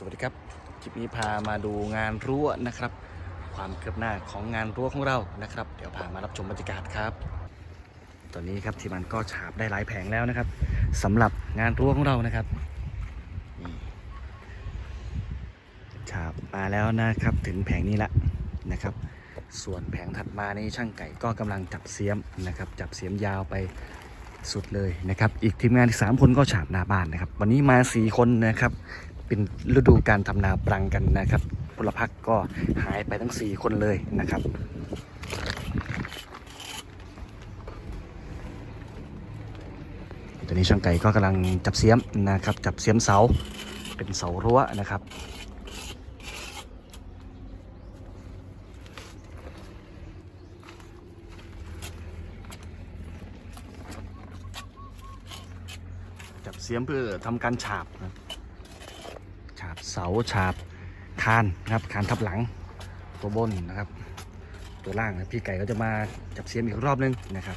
สวัสดีครับ คลิปนี้พามาดูงานรั้วนะครับ ความคืบหน้าของงานรั้วของเรานะครับ เดี๋ยวพามารับชมบรรยากาศครับ ตอนนี้ครับทีมงานก็ฉาบได้หลายแผงแล้วนะครับสำหรับงานรั้วของเรานะครับฉาบมาแล้วนะครับถึงแผงนี้ละนะครับ ส่วนแผงถัดมานี่ช่างไก่ก็กำลังจับเสียมนะครับ จับเสียมยาวไปสุดเลยนะครับ อีกทีมงานอีกสามคนก็ฉาบหน้าบ้านนะครับ วันนี้มาสี่คนนะครับ เป็นฤดูการทำนาปรังกันนะครับพลพรรคก็หายไปทั้ง 4 คนเลยนะครับตอนนี้ช่างไก่ก็กำลังจับเสียมนะครับ จับเสียมเสาเป็นเสารั้วนะครับจับเสียมเพื่อทำการฉาบนะ สาฉาบคานนะครับคานทับหลังตัวบนนะครับ ตัวล่างพี่ไก่ก็จะมาจับเสียมอีกรอบนึงนะครับ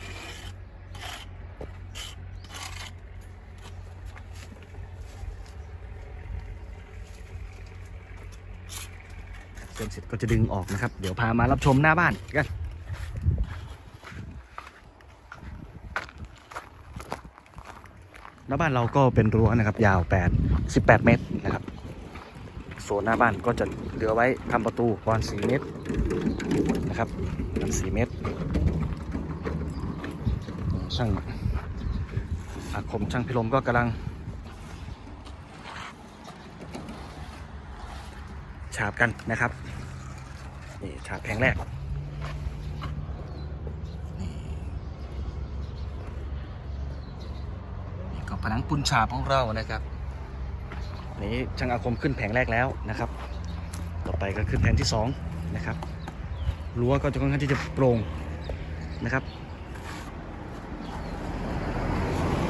เสร็จเสร็จก็จะดึงออกนะครับ เดี๋ยวพามารับชมหน้าบ้านกันหน้าบ้านเราก็เป็นรั้วนะครับ ยาว8 18 เมตรนะครับ โซนหน้าบ้านก็จะเหลือไว้ทำประตูประมาณ4เมตรนะครับประมาณ4เมตรช่างอาคมช่างพิลมก็กำลัง ฉาบกันนะครับนี่ฉาบแผงแรกนี่นี่ก็ผนังปูนฉาบของเรานะครับ นี้ช่างอาคมขึ้นแผงแรกแล้วนะครับ ต่อไปก็ขึ้นแผงที่สองนะครับรั้วก็จะค่อนข้างที่จะโปร่งนะครับ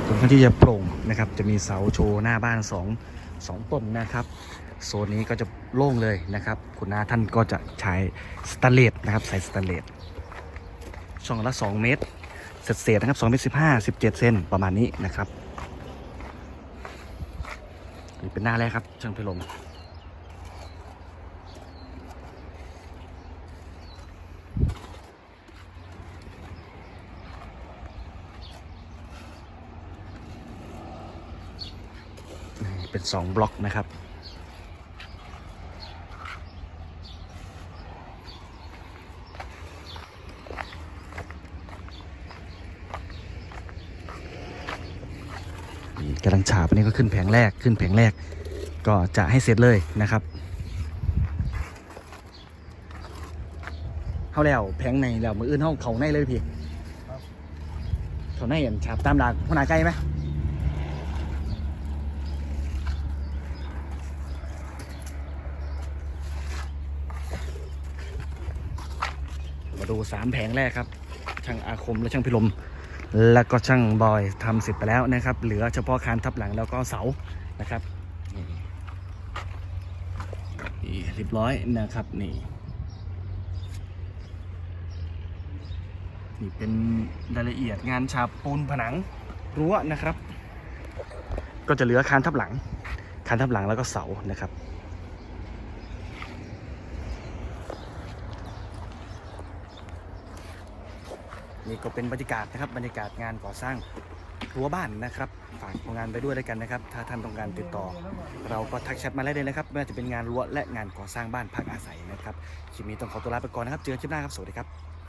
ค่อนข้างที่จะโปร่งนะครับ จะมีเสาโชว์หน้าบ้านสองสองต้นนะครับ โซนนี้ก็จะโล่งเลยนะครับ คุณนาท่านก็จะใช้สแตนเลสนะครับ ใส่สแตนเลสช่องละ 2 เมตรเศษๆนะครับ2เมตร15 17 เซนประมาณนี้นะครับ นี่เป็นหน้าแรกครับ ช่างพิลมเป็นสองบล็อกนะครับ กำลังฉาบอันนี้ก็ขึ้นแผงแรกขึ้นแผงแรก ก็จะให้เสร็จเลยนะครับเข้าแล้วแผงในแล้วมืออื่นเข้าเขาในเลยพี่เขาในเห็นฉาบตามหลักหัวหน้าไกล้ไหมมาดูสามแผงแรกครับช่างอาคมและช่างพิลม แล้วก็ช่างบอยทำเสร็จไปแล้วนะครับ เหลือเฉพาะคานทับหลังแล้วก็เสานะครับนี่นี่เรียบร้อยนะครับนี่นี่เป็นรายละเอียดงานฉาบปูนผนังรั้วนะครับ ก็จะเหลือคานทับหลัง คานทับหลังแล้วก็เสานะครับ นี่ก็เป็นบรรยากาศนะครับบรรยากาศงานก่อสร้างรั้วบ้านนะครับฝากผลงานไปด้วยด้วยกันนะครับ ถ้าท่านต้องการติดต่อ เราก็ทักแชทมาได้เลยนะครับไม่ว่าจะเป็นงานรั้วและงานก่อสร้างบ้านพักอาศัยนะครับคลิปนี้ต้องขอตัวลาไปก่อนนะครับ เจอกันคลิปหน้าครับสวัสดีครับ